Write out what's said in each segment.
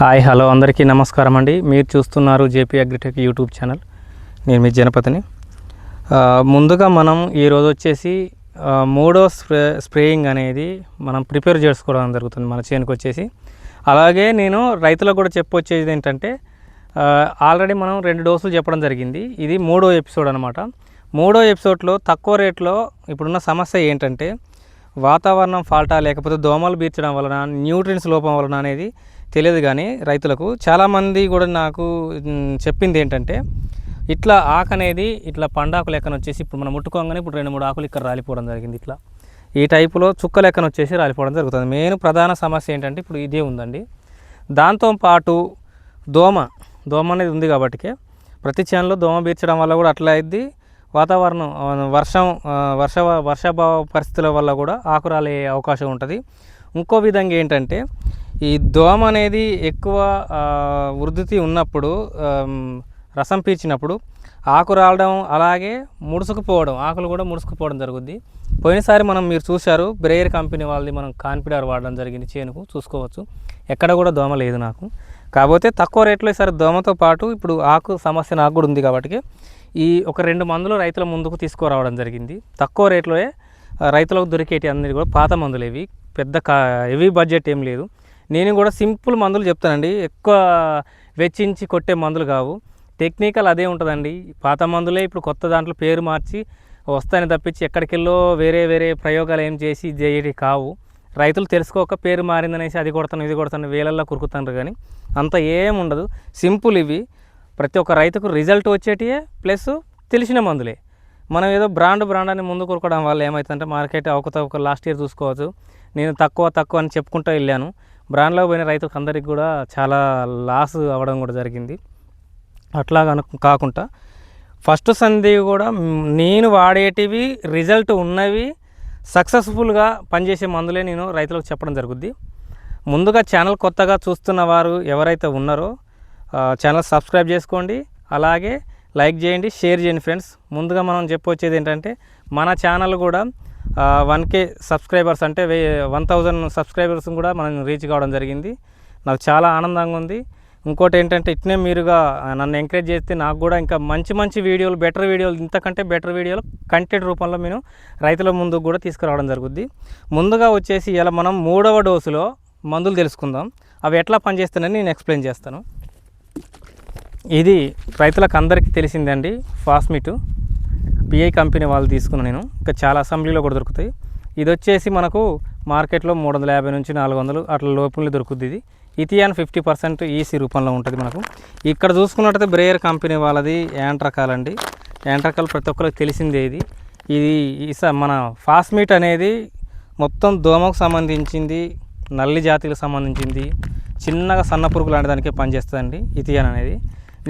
Hi hello అందరికీ నమస్కారం అండి. మీరు చూస్తున్నారు జేపీ అగ్రిటెక్ యూట్యూబ్ ఛానల్. నేను మీ జనపతిని. ముందుగా మనం ఈరోజు వచ్చేసి మూడో స్ప్రే స్ప్రేయింగ్ అనేది మనం ప్రిపేర్ చేసుకోవడం జరుగుతుంది మన చేనుకు వచ్చేసి. అలాగే నేను రైతులకు కూడా చెప్పొచ్చేది ఏంటంటే ఆల్రెడీ మనం రెండు డోసులు చెప్పడం జరిగింది. ఇది మూడో ఎపిసోడ్ అనమాట మూడో ఎపిసోడ్లో తక్కువ రేట్లో ఇప్పుడున్న సమస్య ఏంటంటే వాతావరణం ఫాల్టా లేకపోతే దోమలు బీర్చడం వలన న్యూట్రిన్స్ లోపం వలన అనేది తెలియదు కానీ రైతులకు చాలామంది కూడా నాకు చెప్పింది ఏంటంటే ఇట్లా ఆకు అనేది ఇట్లా పండాకు లెక్కన వచ్చేసి ఇప్పుడు మనం ముట్టుకోగానే ఇప్పుడు రెండు మూడు ఆకులు ఇక్కడ రాలిపోవడం జరిగింది ఇట్లా. ఈ టైపులో చుక్క లెక్కన వచ్చేసి రాలిపోవడం జరుగుతుంది. మెయిన్ ప్రధాన సమస్య ఏంటంటే ఇప్పుడు ఇదే ఉందండి. దాంతో పాటు దోమ దోమ అనేది ఉంది కాబట్టికే ప్రతి చేనులో దోమ బీర్చడం వల్ల కూడా అట్లా అయింది. వాతావరణం వర్షం వర్ష వర్షాభావ పరిస్థితుల వల్ల కూడా ఆకురాలే అవకాశం ఉంటుంది. ఇంకో విధంగా ఏంటంటే ఈ దోమ అనేది ఎక్కువ వృద్ధి ఉన్నప్పుడు రసం పీల్చినప్పుడు ఆకు రావడం అలాగే ముడుసుకుపోవడం ఆకులు కూడా ముడుసుకుపోవడం జరుగుద్ది. పోయినసారి మనం మీరు చూశారు బ్రేయర్ కంపెనీ వాళ్ళది మనం కాన్ఫిడర్ వాడడం జరిగింది చేనుకు చూసుకోవచ్చు. ఎక్కడ కూడా దోమ లేదు నాకు. కాకపోతే తక్కువ రేట్లో ఈసారి దోమతో పాటు ఇప్పుడు ఆకు సమస్య నాకు కూడా ఉంది కాబట్టి ఈ ఒక రెండు మందులు రైతుల ముందుకు తీసుకురావడం జరిగింది. తక్కువ రేట్లోనే రైతులకు దొరికేటి అన్ని కూడా పాత మందులు ఇవి. పెద్ద కా హెవీ బడ్జెట్ ఏం లేదు. నేను కూడా సింపుల్ మందులు చెప్తానండి. ఎక్కువ వెచ్చించి కొట్టే మందులు కావు. టెక్నికల్ అదే ఉంటుందండి. పాత మందులే ఇప్పుడు కొత్త దాంట్లో పేరు మార్చి వస్తాయని తప్పించి ఎక్కడికెళ్ళో వేరే వేరే ప్రయోగాలు ఏం చేసి చేయటి కావు. రైతులు తెలుసుకోక పేరు మారిందనేసి అది కొడతాను ఇది కొడతాను వేలల్లో కురుకుతాను కానీ అంత ఏం ఉండదు. సింపుల్ ఇవి. ప్రతి ఒక్క రైతుకు రిజల్ట్ వచ్చేటియే ప్లస్ తెలిసిన మందులే. మనం ఏదో బ్రాండ్ బ్రాండ్ అని ముందు కొరకడం వల్ల ఏమవుతుందంటే మార్కెట్ అవకతవక లాస్ట్ ఇయర్ చూసుకోవచ్చు. నేను తక్కువ తక్కువ అని చెప్పుకుంటూ వెళ్ళాను. బ్రాండ్లో పోయిన రైతులకు అందరికి కూడా చాలా లాస్ అవ్వడం కూడా జరిగింది. అట్లా కాకుండా ఫస్ట్ సంధి కూడా నేను వాడేటివి రిజల్ట్ ఉన్నవి సక్సెస్ఫుల్గా పనిచేసే మందులే నేను రైతులకు చెప్పడం జరుగుద్ది. ముందుగా ఛానల్ కొత్తగా చూస్తున్న వారు ఎవరైతే ఉన్నారో ఛానల్ సబ్స్క్రైబ్ చేసుకోండి. అలాగే లైక్ చేయండి షేర్ చేయండి ఫ్రెండ్స్. ముందుగా మనం చెప్పొచ్చేది ఏంటంటే మన ఛానల్ కూడా వన్ కే సబ్స్క్రైబర్స్ అంటే వే వన్ థౌజండ్ సబ్స్క్రైబర్స్ కూడా మనం రీచ్ కావడం జరిగింది. నాకు చాలా ఆనందంగా ఉంది. ఇంకోటి ఏంటంటే ఇట్నే మీరుగా నన్ను ఎంకరేజ్ చేస్తే నాకు కూడా ఇంకా మంచి మంచి వీడియోలు బెటర్ వీడియోలు ఇంతకంటే బెటర్ వీడియోలు కంటెంట్ రూపంలో నేను రైతుల ముందుకు కూడా తీసుకురావడం జరుగుద్ది. ముందుగా వచ్చేసి ఇలా మనం మూడవ డోసులో మందులు తెలుసుకుందాం. అవి ఎట్లా పనిచేస్తానని నేను ఎక్స్ప్లెయిన్ చేస్తాను. ఇది రైతులకు అందరికీ తెలిసిందండి ఫాస్మిటు. పిఐ కంపెనీ వాళ్ళు తీసుకున్నాను నేను. ఇంకా చాలా అసెంబ్లీలో కూడా దొరుకుతాయి. ఇది వచ్చేసి మనకు మార్కెట్లో మూడు వందల యాభై నుంచి నాలుగు వందలు అట్లా లోపల దొరుకుద్ది ఇది. ఇథియాన్ ఫిఫ్టీ పర్సెంట్ ఈసీ రూపంలో ఉంటుంది మనకు. ఇక్కడ చూసుకున్నట్టయితే బ్రేయర్ కంపెనీ వాళ్ళది యాంట్ రకాలండి. యాంట్ రకాలు ప్రతి ఒక్కరికి తెలిసిందే ఇది. ఇది ఇస మన మీట్ అనేది మొత్తం దోమకు సంబంధించింది నల్లి జాతికి సంబంధించింది చిన్నగా సన్న పురుగు లాంటి దానికే పనిచేస్తుందండి ఇథియాన్ అనేది.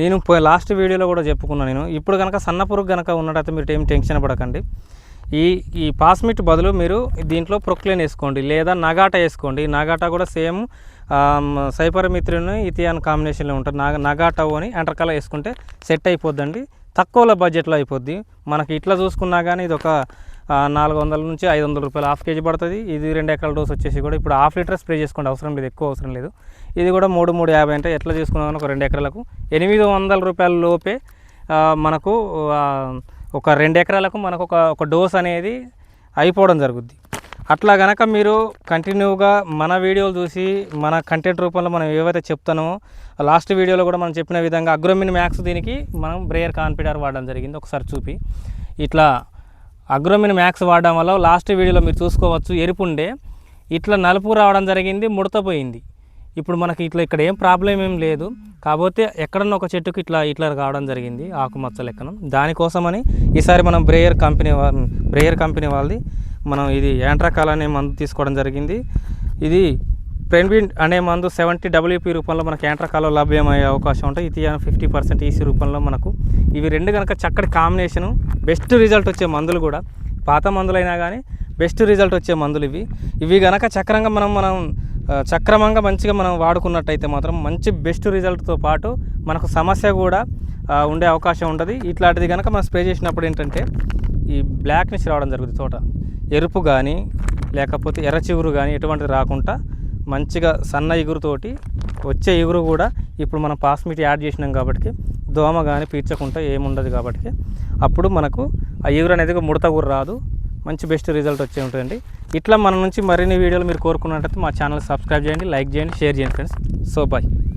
నేను లాస్ట్ వీడియోలో కూడా చెప్పుకున్నాను నేను. ఇప్పుడు కనుక సన్నపురుగు కనుక ఉన్నట్టయితే మీరు ఏం టెన్షన్ పడకండి. ఈ ఈ పాస్మిట్ బదులు మీరు దీంట్లో ప్రొక్లేన్ వేసుకోండి. లేదా నగాటా వేసుకోండి. నగాటా కూడా సేమ్ సైపరమిత్రుని ఇథియాన్ కాంబినేషన్లో ఉంటుంది. నగ నగాటా అని ఎంటర్కాల వేసుకుంటే సెట్ అయిపోద్దండి. తక్కువలో బడ్జెట్లో అయిపోద్ది. మనకి ఇట్లా చూసుకున్నా కానీ ఇది ఒక నాలుగు వందల నుంచి ఐదు వందల రూపాయలు హాఫ్ కేజీ పడుతుంది. ఇది రెండు ఎకరాల డోస్ వచ్చేసి కూడా ఇప్పుడు హాఫ్ లీటర్ స్ప్రే చేసుకోండి. అవసరం లేదు ఎక్కువ అవసరం లేదు. ఇది కూడా మూడు మూడు యాభై అంటే ఎట్లా చేసుకున్నామని ఒక రెండు ఎకరాలకు. ఎనిమిది వందల రూపాయల లోపే మనకు ఒక రెండు ఎకరాలకు మనకు ఒక ఒక డోస్ అనేది అయిపోవడం జరుగుద్ది. అట్లా గనక మీరు కంటిన్యూగా మన వీడియోలు చూసి మన కంటెంట్ రూపంలో మనం ఏవైతే చెప్తానో లాస్ట్ వీడియోలో కూడా మనం చెప్పిన విధంగా అగ్రోమిన్ మ్యాక్స్ దీనికి మనం బ్రేయర్ కాన్ఫిడర్ వాడడం జరిగింది. ఒకసారి చూపి. ఇట్లా అగ్రోమిన్ మ్యాక్స్ వాడడం వల్ల లాస్ట్ వీడియోలో మీరు చూసుకోవచ్చు ఎరుపు ఉండే ఇట్లా నలుపు రావడం జరిగింది ముడత పోయింది. ఇప్పుడు మనకి ఇట్లా ఇక్కడ ఏం ప్రాబ్లం ఏం లేదు. కాకపోతే ఎక్కడన్నా ఒక చెట్టుకి ఇట్లా ఇట్లా రావడం జరిగింది ఆకుమచ్చ లెక్కన. దానికోసమని ఈసారి మనం బ్రేయర్ కంపెనీ బ్రేయర్ కంపెనీ వాళ్ళది మనం ఇది యాంట్రాకాల్ అనే మందు తీసుకోవడం జరిగింది. ఇది ప్రెన్బిన్ అనే మందు సెవెంటీ డబ్ల్యూపీ రూపంలో మనకి యాంట్రాకాల్లో లభ్యమయ్యే అవకాశం ఉంటుంది. ఇది ఫిఫ్టీ పర్సెంట్ ఈసీ రూపంలో మనకు. ఇవి రెండు కనుక చక్కటి కాంబినేషను బెస్ట్ రిజల్ట్ వచ్చే మందులు కూడా. పాత మందులైనా కానీ బెస్ట్ రిజల్ట్ వచ్చే మందులు ఇవి. ఇవి గనక చక్రంగా మనం మనం చక్రమంగా మంచిగా మనం వాడుకున్నట్టయితే మాత్రం మంచి బెస్ట్ రిజల్ట్తో పాటు మనకు సమస్య కూడా ఉండే అవకాశం ఉంటుంది. ఇట్లాంటిది కనుక మనం స్ప్రే చేసినప్పుడు ఏంటంటే ఈ బ్లాక్నెస్ రావడం జరుగుతుంది తోట. ఎరుపు కానీ లేకపోతే ఎర్ర చిగురు కానీ ఎటువంటిది రాకుండా మంచిగా సన్న ఎగురుతోటి వచ్చే ఎగురు కూడా ఇప్పుడు మనం పాస్మిట్ యాడ్ చేసినాం కాబట్టి దోమ కానీ పీల్చకుండా ఏముండదు కాబట్టి అప్పుడు మనకు ఆ ఇగురు అనేది ముడత కూడా రాదు. మంచి బెస్ట్ రిజల్ట్ వచ్చే ఉంటుందండి. ఇట్లా మన నుంచి మరిన్ని వీడియోలు మీరు కోరుకున్నట్టయితే మా ఛానల్ సబ్స్క్రైబ్ చేయండి లైక్ చేయండి షేర్ చేయండి ఫ్రెండ్స్. So bye.